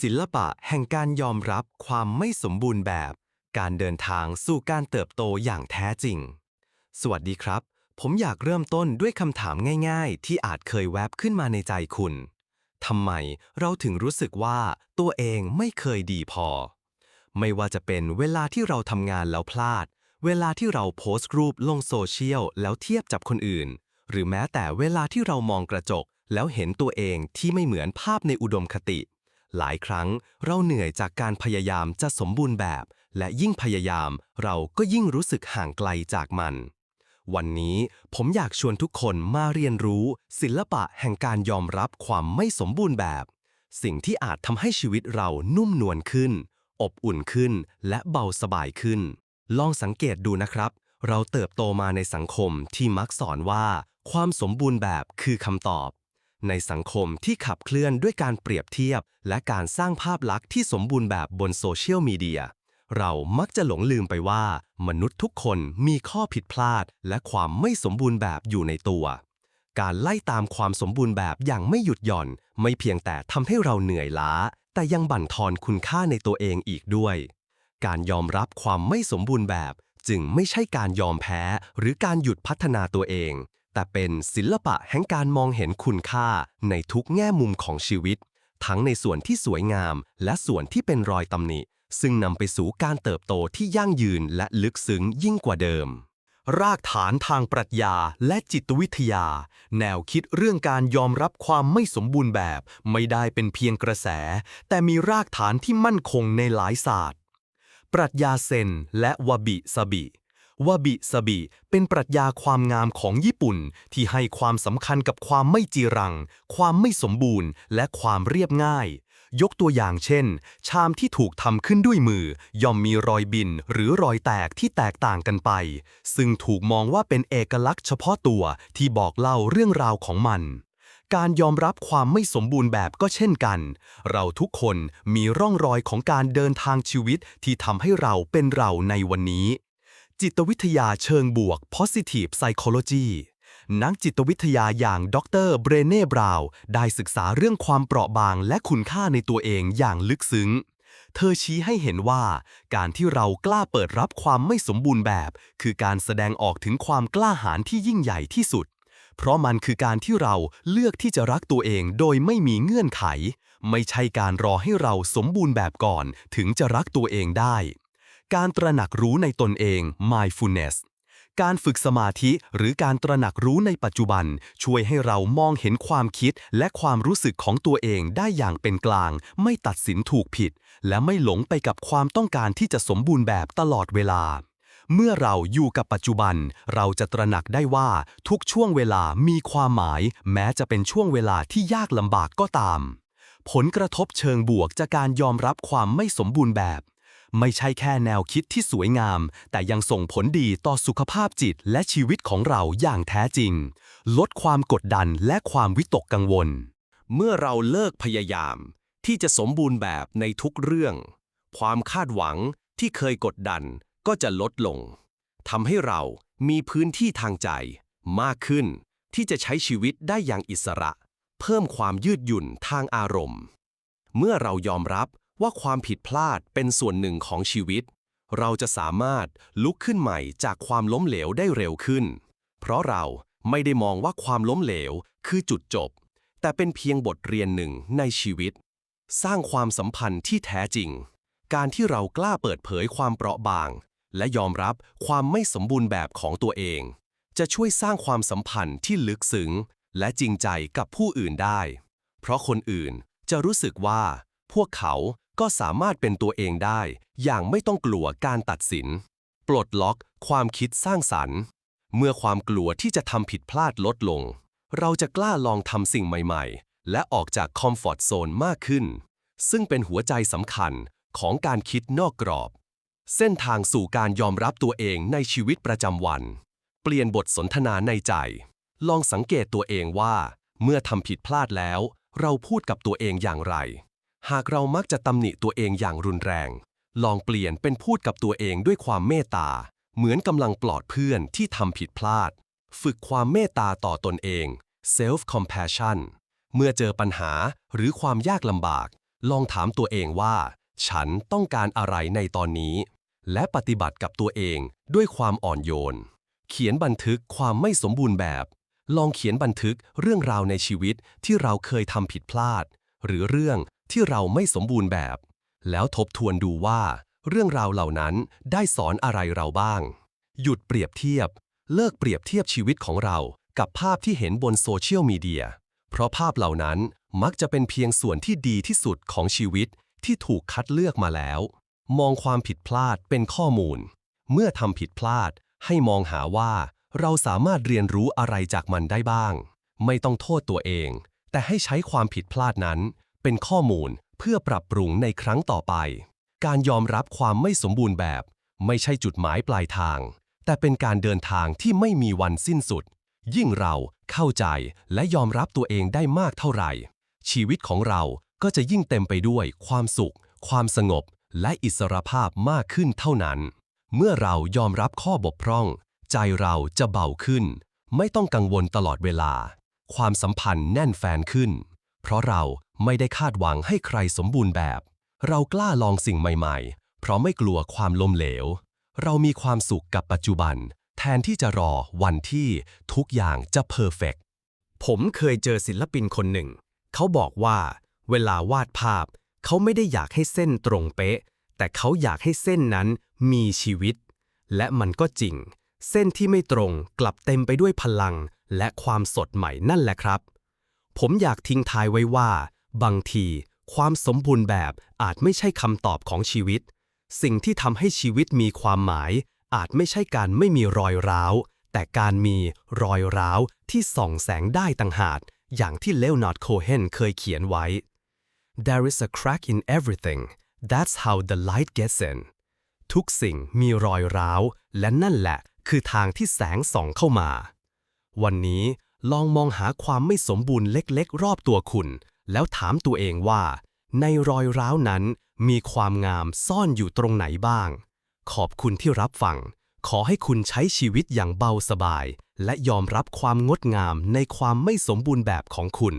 ศิลปะแห่งการยอมรับความไม่สมบูรณ์แบบ การเดินทางสู่การเติบโตอย่างแท้จริง สวัสดีครับ ผมอยากเริ่มต้นด้วยคำถามง่ายๆ ที่อาจเคยแวบขึ้นมาในใจคุณ ทำไมเราถึงรู้สึกว่าตัวเองไม่เคยดีพอ ไม่ว่าจะเป็นเวลาที่เราทำงานแล้วพลาด เวลาที่เราโพสต์รูปลงโซเชียลแล้วเทียบจับคนอื่น หรือแม้แต่เวลาที่เรามองกระจก แล้วเห็นตัวเองที่ไม่เหมือนภาพในอุดมคติ หลายครั้งเราเหนื่อยจากการพยายามจะสมบูรณ์แบบ และยิ่งพยายามเราก็ยิ่งรู้สึกห่างไกลจากมัน วันนี้ผมอยากชวนทุกคนมาเรียนรู้ ศิลปะแห่งการยอมรับความไม่สมบูรณ์แบบ สิ่งที่อาจทำให้ชีวิตเรานุ่มนวลขึ้น อบอุ่นขึ้น และเบาสบายขึ้น ลองสังเกตดูนะครับ เราเติบโตมาในสังคมที่มักสอนว่า ความสมบูรณ์แบบคือคำตอบ ในสังคมที่ขับเคลื่อนด้วยการเปรียบเทียบ และการสร้างภาพลักษณ์ที่สมบูรณ์แบบบนโซเชียลมีเดีย เรามักจะหลงลืมไปว่า มนุษย์ทุกคนมีข้อผิดพลาด และความไม่สมบูรณ์แบบอยู่ในตัว การไล่ตามความสมบูรณ์แบบอย่างไม่หยุดหย่อน ไม่เพียงแต่ทำให้เราเหนื่อยล้า แต่ยังบั่นทอนคุณค่าในตัวเองอีกด้วย การยอมรับความไม่สมบูรณ์แบบจึงไม่ใช่การยอมแพ้หรือการหยุดพัฒนาตัวเอง แต่เป็นศิลปะแห่งการมองเห็นคุณค่าในทุกแง่มุมของชีวิต ทั้งในส่วนที่สวยงาม และส่วนที่เป็นรอยตำหนิ ซึ่งนำไปสู่การเติบโตที่ยั่งยืนและลึกซึ้งยิ่งกว่าเดิม รากฐานทางปรัชญาและจิตวิทยา แนวคิดเรื่องการยอมรับความไม่สมบูรณ์แบบ ไม่ได้เป็นเพียงกระแส แต่มีรากฐานที่มั่นคงในหลายศาสตร์ ปรัชญาเซนและวบิสบิ ว่าบิสบิเป็นปรัชญาความงามของญี่ปุ่น ที่ให้ความสำคัญกับความไม่จีรัง ความไม่สมบูรณ์ และความเรียบง่าย ยกตัวอย่างเช่น ชามที่ถูกทำขึ้นด้วยมือ ย่อมมีรอยบินหรือรอยแตกที่แตกต่างกันไป ซึ่งถูกมองว่าเป็นเอกลักษณ์เฉพาะตัวที่บอกเล่าเรื่องราวของมันการยอมรับความไม่สมบูรณ์แบบก็เช่นกัน เราทุกคนมีร่องรอยของการเดินทางชีวิตที่ทำให้เราเป็นเราในวันนี้ จิตวิทยาเชิงบวก positive psychology นักจิตวิทยาอย่างดรเบรเน่บราวน์ได้ศึกษาเรื่องความเปราะบางและคุณค่าในตัวเองอย่างลึกซึ้ง เธอชี้ให้เห็นว่า การที่เรากล้าเปิดรับความไม่สมบูรณ์แบบ คือการแสดงออกถึงความกล้าหาญที่ยิ่งใหญ่ที่สุด เพราะมันคือการที่เราเลือกที่จะรักตัวเองโดยไม่มีเงื่อนไข ไม่ใช่การรอให้เราสมบูรณ์แบบก่อน ถึงจะรักตัวเองได้ การตระหนักรู้ในตนเอง mindfulness การฝึกสมาธิหรือการตระหนักรู้ในปัจจุบัน ช่วยให้เรามองเห็นความคิดและความรู้สึกของตัวเองได้อย่างเป็นกลาง ไม่ตัดสินถูกผิด และไม่หลงไปกับความต้องการที่จะสมบูรณ์แบบตลอดเวลา เมื่อเราอยู่กับปัจจุบัน เราจะตระหนักได้ว่าทุกช่วงเวลามีความหมาย แม้จะเป็นช่วงเวลาที่ยากลำบากก็ตาม ผลกระทบเชิงบวกจากการยอมรับความไม่สมบูรณ์แบบ ไม่ใช่แค่แนวคิดที่สวยงาม แต่ยังส่งผลดีต่อสุขภาพจิตและชีวิตของเราอย่างแท้จริง ลดความกดดันและความวิตกกังวล เมื่อเราเลิกพยายาม ที่จะสมบูรณ์แบบในทุกเรื่อง ความคาดหวังที่เคยกดดันก็จะลดลงทำให้เรามีพื้นที่ทางใจ มากขึ้น ที่จะใช้ชีวิตได้อย่างอิสระ เพิ่มความยืดหยุ่นทางอารมณ์ เมื่อเรายอมรับ ว่าความผิดพลาดเป็นส่วนหนึ่งของชีวิต เราจะสามารถลุกขึ้นใหม่จากความล้มเหลวได้เร็วขึ้น เพราะเราไม่ได้มองว่าความล้มเหลวคือจุดจบ แต่เป็นเพียงบทเรียนหนึ่งในชีวิต สร้างความสัมพันธ์ที่แท้จริง การที่เรากล้าเปิดเผยความเปราะบาง และยอมรับความไม่สมบูรณ์แบบของตัวเอง จะช่วยสร้างความสัมพันธ์ที่ลึกซึ้งและจริงใจกับผู้อื่นได้ เพราะคนอื่นจะรู้สึกว่า พวกเขา ก็สามารถเป็นตัวเองได้ อย่างไม่ต้องกลัวการตัดสิน ปลดล็อกความคิดสร้างสรรค์ เมื่อความกลัวที่จะทำผิดพลาดลดลง เราจะกล้าลองทำสิ่งใหม่ๆ และออกจากคอมฟอร์ทโซนมากขึ้น ซึ่งเป็นหัวใจสำคัญของการคิดนอกกรอบ เส้นทางสู่การยอมรับตัวเองในชีวิตประจำวัน เปลี่ยนบทสนทนาในใจ ลองสังเกตตัวเองว่า เมื่อทำผิดพลาดแล้ว เราพูดกับตัวเองอย่างไร หากเรามักจะตำหนิตัวเองอย่างรุนแรง ลองเปลี่ยนเป็นพูดกับตัวเองด้วยความเมตตา เหมือนกำลังปลอดเพื่อนที่ทำผิดพลาด ฝึกความเมตตาต่อตนเอง self compassion เมื่อเจอปัญหาหรือความยากลำบาก ลองถามตัวเองว่า ฉันต้องการอะไรในตอนนี้ และปฏิบัติกับตัวเองด้วยความอ่อนโยน เขียนบันทึกความไม่สมบูรณ์แบบ ลองเขียนบันทึกเรื่องราวในชีวิตที่เราเคยทำผิดพลาด หรือเรื่อง ที่เราไม่สมบูรณ์แบบ แล้วทบทวนดูว่า เรื่องราวเหล่านั้นได้สอนอะไรเราบ้าง หยุดเปรียบเทียบ เลิกเปรียบเทียบชีวิตของเรากับภาพที่เห็นบนโซเชียลมีเดีย เพราะภาพเหล่านั้นมักจะเป็นเพียงส่วนที่ดีที่สุดของชีวิตที่ถูกคัดเลือกมาแล้ว มองความผิดพลาดเป็นข้อมูล เมื่อทำผิดพลาดให้มองหาว่า เราสามารถเรียนรู้อะไรจากมันได้บ้าง ไม่ต้องโทษตัวเอง แต่ให้ใช้ความผิดพลาดนั้น เป็นข้อมูลเพื่อปรับปรุงในครั้งต่อไป การยอมรับความไม่สมบูรณ์แบบ ไม่ใช่จุดหมายปลายทาง แต่เป็นการเดินทางที่ไม่มีวันสิ้นสุด ยิ่งเราเข้าใจและยอมรับตัวเองได้มากเท่าไหร่ ชีวิตของเราก็จะยิ่งเต็มไปด้วยความสุข ความสงบ และอิสรภาพมากขึ้นเท่านั้น เมื่อเรายอมรับข้อบกพร่อง ใจเราจะเบาขึ้น ไม่ต้องกังวลตลอดเวลา ความสัมพันธ์แน่นแฟนขึ้น เพราะเรา ไม่ได้คาดหวังให้ใครสมบูรณ์แบบ เรากล้าลองสิ่งใหม่ๆ เพราะไม่กลัวความล้มเหลว เรามีความสุขกับปัจจุบัน แทนที่จะรอวันที่ทุกอย่างจะเพอร์เฟกผมเคยเจอศิลปินคนหนึ่ง เขาบอกว่า เวลาวาดภาพ เขาไม่ได้อยากให้เส้นตรงเป๊ะ แต่เขาอยากให้เส้นนั้นมีชีวิต และมันก็จริง เส้นที่ไม่ตรงกลับเต็มไปด้วยพลังและความสดใหม่นั่นแหละครับ ผมอยากทิ้งท้ายไว้ว่า บางที ความสมบูรณ์แบบอาจไม่ใช่คำตอบของชีวิต สิ่งที่ทำให้ชีวิตมีความหมาย อาจไม่ใช่การไม่มีรอยร้าว แต่การมีรอยร้าวที่ส่องแสงได้ต่างหากอย่างที่เลโอนาร์ดโคเฮนเคยเขียนไว้ There is a crack in everything that's how the light gets in ทุกสิ่งมีรอยร้าว และนั่นแหละคือทางที่แสงส่องเข้ามา วันนี้ลองมองหาความไม่สมบูรณ์เล็กๆ รอบตัวคุณ แล้วถามตัวเองว่า ในรอยร้าวนั้นมีความงามซ่อนอยู่ตรงไหนบ้าง ขอบคุณที่รับฟัง ขอให้คุณใช้ชีวิตอย่างเบาสบาย และยอมรับความงดงามในความไม่สมบูรณ์แบบของคุณ